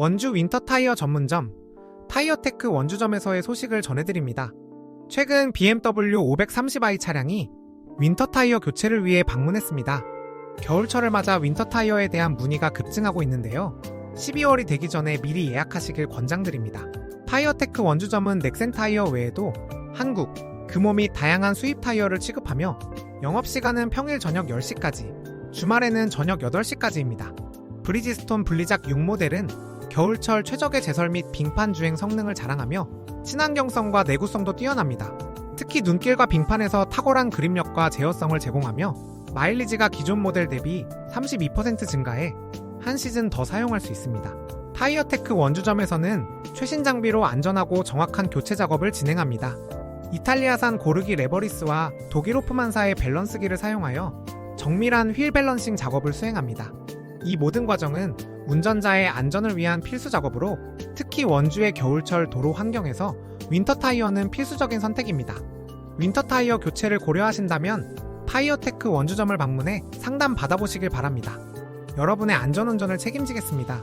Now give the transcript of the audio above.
원주 윈터 타이어 전문점 타이어테크 원주점에서의 소식을 전해드립니다. 최근 BMW 530i 차량이 윈터 타이어 교체를 위해 방문했습니다. 겨울철을 맞아 윈터 타이어에 대한 문의가 급증하고 있는데요. 12월이 되기 전에 미리 예약하시길 권장드립니다. 타이어테크 원주점은 넥센 타이어 외에도 한국, 금호 및 다양한 수입 타이어를 취급하며 영업시간은 평일 저녁 10시까지, 주말에는 저녁 8시까지입니다. 브리지스톤 블리작 6 모델은 겨울철 최적의 제설 및 빙판 주행 성능을 자랑하며 친환경성과 내구성도 뛰어납니다. 특히 눈길과 빙판에서 탁월한 그립력과 제어성을 제공하며 마일리지가 기존 모델 대비 32% 증가해 한 시즌 더 사용할 수 있습니다. 타이어테크 원주점에서는 최신 장비로 안전하고 정확한 교체 작업을 진행합니다. 이탈리아산 고르기 레버리스와 독일 호프만사의 밸런스기를 사용하여 정밀한 휠 밸런싱 작업을 수행합니다. 이 모든 과정은 운전자의 안전을 위한 필수 작업으로 특히 원주의 겨울철 도로 환경에서 윈터 타이어는 필수적인 선택입니다. 윈터 타이어 교체를 고려하신다면 타이어테크 원주점을 방문해 상담 받아보시길 바랍니다. 여러분의 안전운전을 책임지겠습니다.